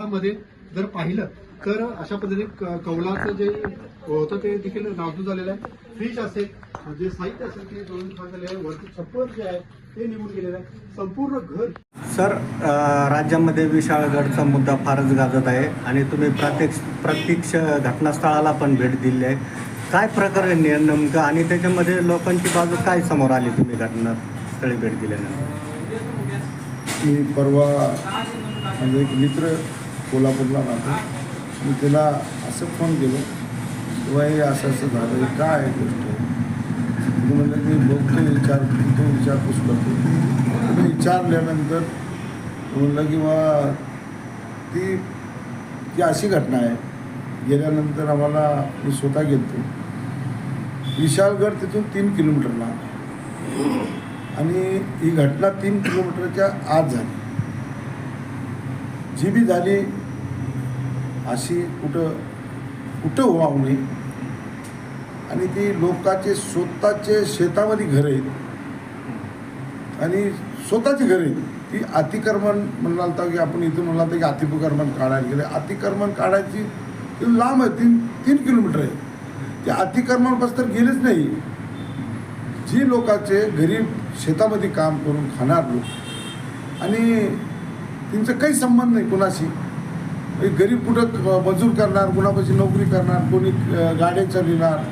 मध्ये जर पाहिलं तर अशा पद्धतीने कौलाचं जे होतं ते देखील नाजूक झालेलं आहे. फ्रीज असेल जे साहित्य असेल ते दोन झालेलं आहे. वरती छप्पर जे आहे ते निघून गेलेलं आहे. संपूर्ण घर सर राज्यामध्ये विशाळगडचा मुद्दा फारच गाजत आहे आणि तुम्ही प्रत्यक्ष प्रत्यक्ष घटनास्थळाला पण भेट दिली आहे. काय प्रकरण आहे नेमकं? आणि त्याच्यामध्ये लोकांची बाजू काय समोर आली तुम्ही घटनास्थळी भेट दिल्यानंतर? मी परवा माझा एक मित्र कोल्हापूरला राहतो. मी तिला असं फोन केलो किंवा हे असं असं झालं हे काय आहे गोष्ट? मी म्हणलं की बघतो विचार तो विचारपूस करतो मी विचारल्यानंतर म्हणलं की बा ती ती अशी घटना आहे. गेल्यानंतर आम्हाला मी स्वतः गेलतो. विशाळगड तिथून तीन किलोमीटरला आणि ही घटना तीन किलोमीटरच्या आत झाली. जी बी झाली अशी कुठं कुठं व्हावं नये आणि ती लोकांचे स्वतःचे शेतामध्ये घर आहेत. आणि स्वतःची घर आहेत. ती अतिक्रमण म्हणाल तर की आपण इथं म्हणाल तर की अतिक्रमण काढायला गेलं. अतिक्रमण काढायची ती लांब आहे तीन तीन किलोमीटर आहे. ते अतिक्रमणपासून तर गेलेच नाही. जी लोकांचे गरीब शेतामध्ये काम करून खाणार लोक आणि त्यांचं काही संबंध नाही कुणाशी. गरीब कुठं मजूर करणार कुणापाशी नोकरी करणार कोणी गाड्या चालविणार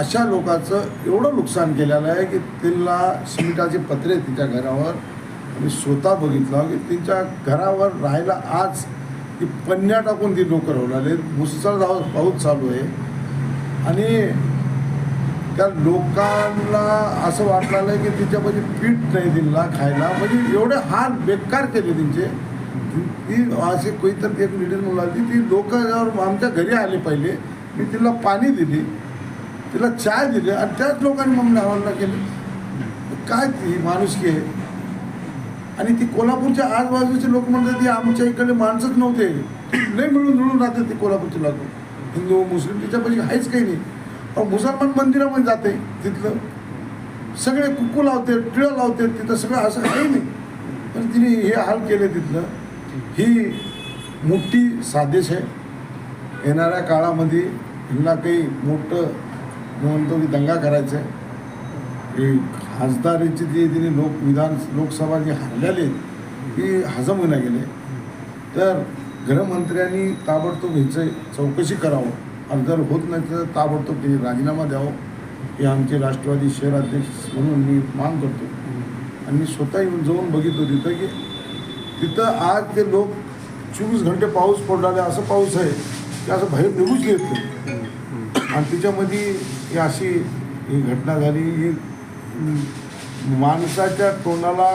अशा लोकांचं एवढं नुकसान केलेलं आहे की त्यांना सिमेंटाचे पत्रे तिच्या घरावर. मी स्वतः बघितलं की त्यांच्या घरावर राहायला आज ती पन्न्या टाकून ती लोक राहू मुसळधाव पाऊस चालू आहे. आणि त्या लोकांना असं वाटलं आहे की तिच्यापाशी पीठ नाही दिला खायला. म्हणजे एवढे हाल बेकार केले त्यांचे. ती असे कोणीतरी एक लेडीज आली. ती लोक आमच्या घरी आले पाहिजे मी तिला पाणी दिली. तिला चाय दिली आणि त्याच लोकांनी मग हवाला केली. काय ती माणुसकी आहे? आणि ती कोल्हापूरच्या आजूबाजूचे लोक म्हणतात ती आमच्या इकडे माणसंच नव्हते. लय मिळून जुळून राहतात ती कोल्हापूरचे लोक. हिंदू मुस्लिम तिच्यापाशी आहेच काही नाही. पण मुसलमान मंदिरामध्ये जाते तिथलं. सगळे कुकू लावते टिळं लावते तिथं सगळं असं काही नाही. पण तिने हे हाल केले तिथलं. ही मोठी साजिश आहे. येणाऱ्या काळामध्ये ह्यांना काही मोठं म्हणतो की दंगा करायचं आहे. खासदारीची जी तिने लोक विधान लोकसभा जी हरलेली ती हजम होईना गेले. तर गृहमंत्र्यांनी ताबडतोब ह्याचं चौकशी करावं. आणि जर होत नाही तर ताबडतोब त्यांनी राजीनामा द्यावं. हे आमचे राष्ट्रवादी शहराध्यक्ष म्हणून मी मांग करतो. आणि मी स्वतः येऊन जाऊन बघितलं तिथं की तिथं आज ते लोक चोवीस घंटे पाऊस पडलेला असं पाऊस आहे की असं बाहेर निघूच येत नाही. आणि तिच्यामध्ये ही अशी ही घटना झाली ही माणसाच्या तोंडाला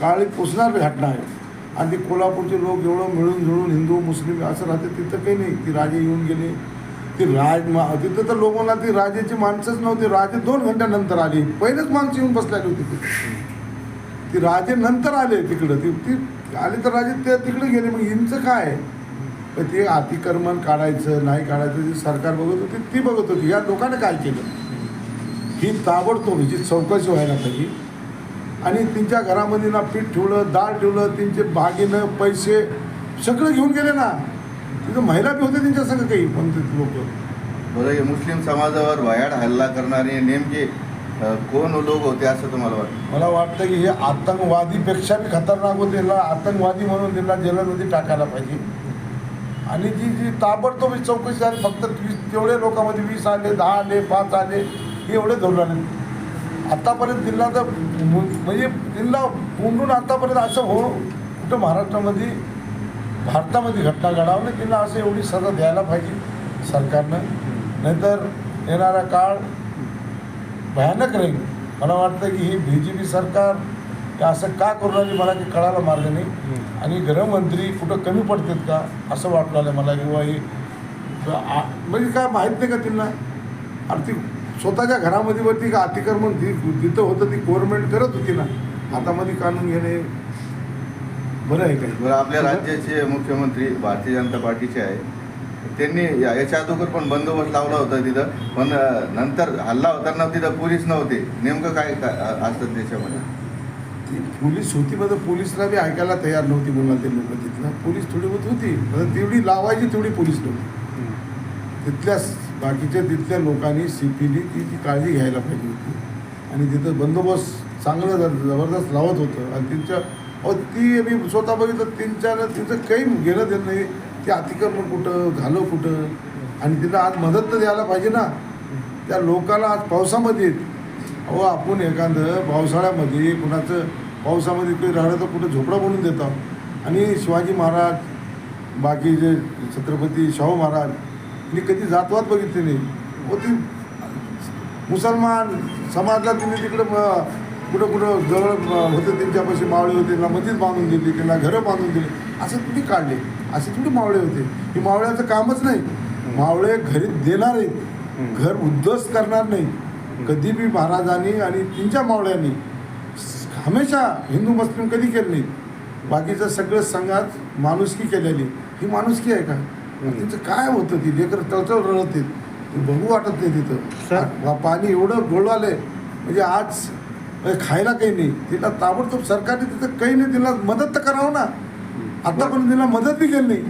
काळी पुसणारी घटना आहे. आणि ती कोल्हापूरचे लोक एवढं मिळून जुळून हिंदू मुस्लिम असं राहते तिथं काही नाही. ती राजे येऊन गेले. ती राज मा तिथं तर लोकांना ती राजेची माणसंच नव्हती. राजे दोन घंट्यानंतर आली. पहिलेच माणसं येऊन बसलेली होती ती राजे नंतर आले तिकडं. ती ती आले तर राजे ते तिकडे गेले. मग यांचं काय? पण ते अतिक्रमण काढायचं नाही काढायचं ते सरकार बघत होती ती बघत होती. या लोकांना काय केलं? ही ताबडतोब हिची चौकशी व्हायला पाहिजे. आणि त्यांच्या घरामध्ये ना पीठ ठेवलं दाळ ठेवलं त्यांचे बागिनं पैसे सगळं घेऊन गेले ना. तिथं महिला बी होते त्यांच्या सगळं काही पण ते लोक. बरं मुस्लिम समाजावर भयाड हल्ला करणारे नेमके कोण लोक होते असं तुम्हाला वाटतं? मला वाटतं की हे आतंकवादीपेक्षा बी खतरनाक होते आतंकवादी म्हणून त्यांना जेलमध्ये टाकायला पाहिजे. आणि जी जी ताबडतोब चौकशी झाली फक्त वीस तेवढे लोकांमध्ये वीस आले दहा आले पाच आले हे एवढे धरून आले. आतापर्यंत जिल्हा तर म्हणजे जिल्हा कोंडून आतापर्यंत असं हो कुठं महाराष्ट्रामध्ये भारतामध्ये घटना घडावं नाही तिला असं एवढी सजा द्यायला पाहिजे सरकारनं. नाहीतर येणारा काळ भयानक राहील. मला वाटतं की ही बी जे पी सरकार असं का करू लागली मला काही कळायला मार्ग नाही. आणि गृहमंत्री कुठं कमी पडतात का? असं वाटलं आलं मला. किंवा ही म्हणजे काय माहीत नाही का त्यांना? आणि ती स्वतःच्या घरामध्ये वरती का अतिक्रमण ती जिथं होतं ती गव्हर्नमेंट करत होती ना हातामध्ये काढून घेणे. बरं आहे काही बरं आपल्या राज्याचे मुख्यमंत्री भारतीय जनता पार्टीचे आहे त्यांनी या- याच्या अगोदर पण बंदोबस्त लावला होता तिथं. पण नंतर हल्ला होताना तिथं पोलीस नव्हते. नेमकं काय काय असतं त्याच्यामध्ये? ती पोलीस होती पण पोलिसला बी ऐकायला तयार नव्हती बोलणार ते लोक तिथलं ना पोलीस थोडी बहुत होती पण तेवढी लावायची तेवढी पोलीस नव्हती. तिथल्या बाकीच्या तिथल्या लोकांनी सीपीनी ती ती काळजी घ्यायला पाहिजे होती. आणि तिथं बंदोबस्त चांगलं ज- जबरदस्त लावत होतं. आणि त्यांच्या अहो ती मी स्वतः बघितलं त्यांच्या तिचं काही घेणं देणं नाही. ते अतिक्रमण कुठं झालं कुठं? आणि तिला आज मदत तर द्यायला पाहिजे ना. त्या लोकांना आज पावसामध्ये अहो आपण एखादं पावसाळ्यामध्ये कुणाचं पावसामध्ये काही राहिलं तर कुठं झोपडा बनवून देतात आणि शिवाजी महाराज बाकी जे छत्रपती शाहू महाराज मी कधी जातवाद बघितली नाही. व ती मुसलमान समाजला तिने तिकडं कुठं कुठं जवळ होते त्यांच्यापाशी मावळे होते त्यांना मध्येच बांधून दिली त्यांना घरं बांधून दिली. असं तुम्ही काढले? असे थोडी मावळे होते. ही मावळ्याचं कामच नाही. मावळे घरी देणार आहेत. घर उद्ध्वस्त करणार नाही. कधी बी महाराजांनी आणि त्यांच्या मावळ्यांनी हमेशा हिंदू मुस्लिम कधी केलं नाही. बाकीचं सगळं संघात माणुसकी केलेली. ही माणुसकी आहे का? तिचं काय होतं? ती लेकर तळतळ रडत ते बघू वाटत नाही. तिथं. पाणी एवढं गोळ आलंय म्हणजे आज खायला काही नाही. तिला ताबडतोब सरकारने तिथं काही नाही. तिला मदत तर करावं ना. आतापर्यंत तिला मदत बी केली. नाही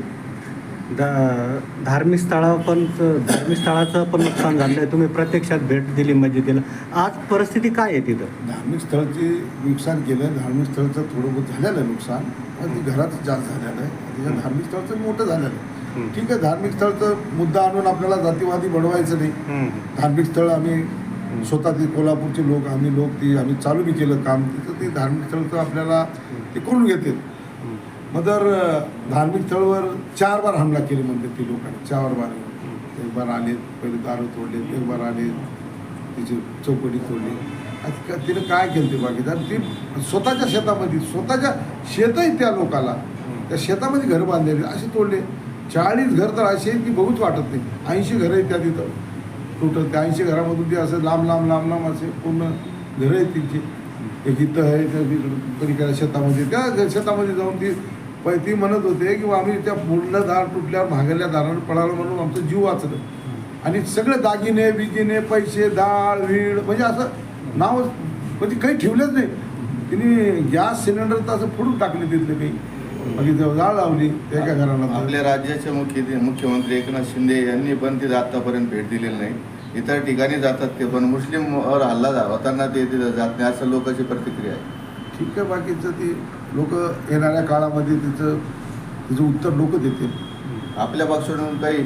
धा- धार्मिक स्थळावर पण धार्मिक स्थळाचं पण नुकसान झालं आहे तुम्ही प्रत्यक्षात भेट दिली मस्जिदीला आज परिस्थिती काय आहे तिथं? धार्मिक स्थळाचे नुकसान केलं धार्मिक स्थळचं थोडं बहुत झालेलं आहे नुकसान. पण ते घराचं जास्त झालेलं आहे. त्याच्या धार्मिक स्थळचं मोठं झालेलं आहे. ठीक आहे धार्मिक स्थळचं मुद्दा आणून आपल्याला जातीवादी बनवायचं नाही. धार्मिक स्थळ आम्ही स्वतः ते कोल्हापूरचे लोक आम्ही लोक ती आम्ही चालू बी केलं काम. तिथं ते धार्मिक स्थळचं आपल्याला ते करून घेते मग जर धार्मिक स्थळवर चार बार हमला केले म्हणते ती लोकांनी. चार बार. एक बार आले पहिले दारू तोडले एक बार आले तिची चौकटी तोडली. तिने तिनं काय केलं ते बाकी? ती स्वतःच्या शेतामध्ये स्वतःच्या शेतही त्या लोकाला त्या शेतामध्ये घर बांधलेले असे तोडले. चाळीस घर तर असे की बघूच वाटत नाही. ऐंशी घरं आहेत त्या तिथं. टोटल त्या ऐंशी घरामधून ते असं लांब लांब लांब लांब असे पूर्ण घरं आहेत त्यांची. एक इथं आहे तर पलीकडे शेतामध्ये. त्या शेतामध्ये जाऊन ती पण ती म्हणत होते की आम्ही त्या पूर्ण दार तुटल्यावर भागल्या दारावर पळालं म्हणून आमचं जीव वाचलं. आणि सगळे दागिने बिगिने पैसे डाळ वीळ म्हणजे असं नाव म्हणजे काही ठेवलंच नाही. तिने गॅस सिलेंडर तर असं फोडून टाकले तिथले काही. म्हणजे जाळ लावली त्याच्या एका घराला. आपल्या राज्याचे मुख्य मुख्यमंत्री एकनाथ शिंदे यांनी पण तिथं आत्तापर्यंत भेट दिलेली नाही. इतर ठिकाणी जातात ते पण मुस्लिमवर हल्ला होताना ते तिथं जात नाही असं लोकांची प्रतिक्रिया आहे. ठीक आहे बाकीचं ती लोक येणाऱ्या काळामध्ये तिचं तिचं उत्तर लोक देतील. आपल्या पक्षाकडून काही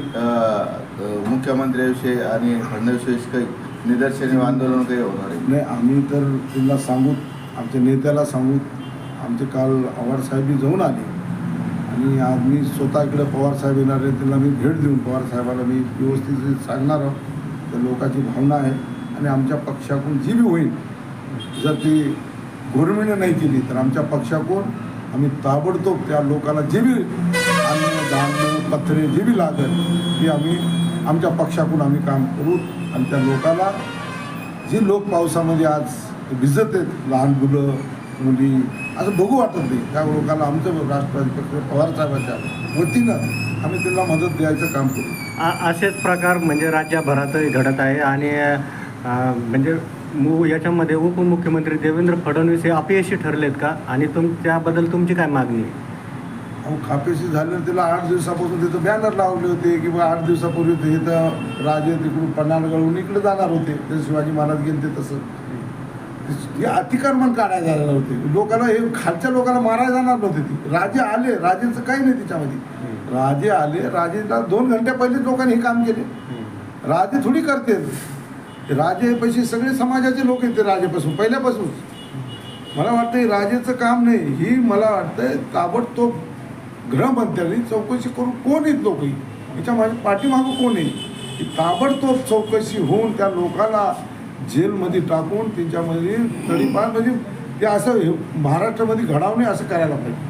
मुख्यमंत्र्याविषयी आणि फडणवीसविषयी काही निदर्शने आंदोलन काही होणार आहे नाही आम्ही तर त्यांना सांगू आमच्या नेत्याला सांगू आमचे काल आव्हाड साहेबी जाऊन आले. आणि आज मी स्वतः इकडे पवार साहेब येणार आहे त्यांना मी भेट देऊन पवार साहेबाला मी व्यवस्थित सांगणार आहोत. त्या लोकांची भावना आहे आणि आमच्या पक्षाकडून जी बी होईल जर ती गव्हर्नमेंटने नाही केली तर आमच्या पक्षाकडून आम्ही ताबडतोब त्या लोकांना जे बी अन्न धान्य पत्रे जे बी लागत ते आम्ही आमच्या पक्षाकडून आम्ही काम करू आणि त्या लोकांना जे लोक पावसामध्ये आज भिजत आहेत लहान मुलं मुली असं बघू वाटत नाही. त्या लोकांना आमचं राष्ट्रवादी पक्ष पवार वतीनं आम्ही त्यांना मदत द्यायचं काम करू. असेच प्रकार म्हणजे राज्यभरातही घडत आहे आणि म्हणजे मु याच्यामध्ये उपमुख्यमंत्री देवेंद्र फडणवीस हे अपयशी ठरलेत का? आणि तुम त्याबद्दल तुमची काय मागणी आहे? अहो खापेशी झाल्यावर त्याला आठ दिवसापासून तिथं बॅनर लावले होते की बा आठ दिवसापूर्वी ते इथं राजे तिकडून पन्हाळगडहून इकडे जाणार होते. ते शिवाजी महाराज गेले ते तसं. हे अतिक्रमण काढायला जाणार होते. लोकांना हे खालच्या लोकांना मारायला जाणार नव्हते ती. राजे आले राजेचं काही नाही तिच्यामध्ये. राजे आले राजेला दोन घंट्या पहिले लोकांनी हे काम केले. राजे थोडी करते. राजेपाशी सगळे समाजाचे लोक आहेत ते राजेपासून पहिल्यापासून. मला वाटतं राजेचं काम नाही ही मला वाटतंय ताबडतोब गृहमंत्र्यांनी चौकशी करून कोण येत लोक याच्या माझ्या पाठीमागं कोण आहे? ताबडतोब चौकशी होऊन त्या लोकांना जेलमध्ये टाकून त्यांच्यामध्ये तडीपार म्हणजे ते असं महाराष्ट्रामध्ये घडावणे असं करायला पाहिजे.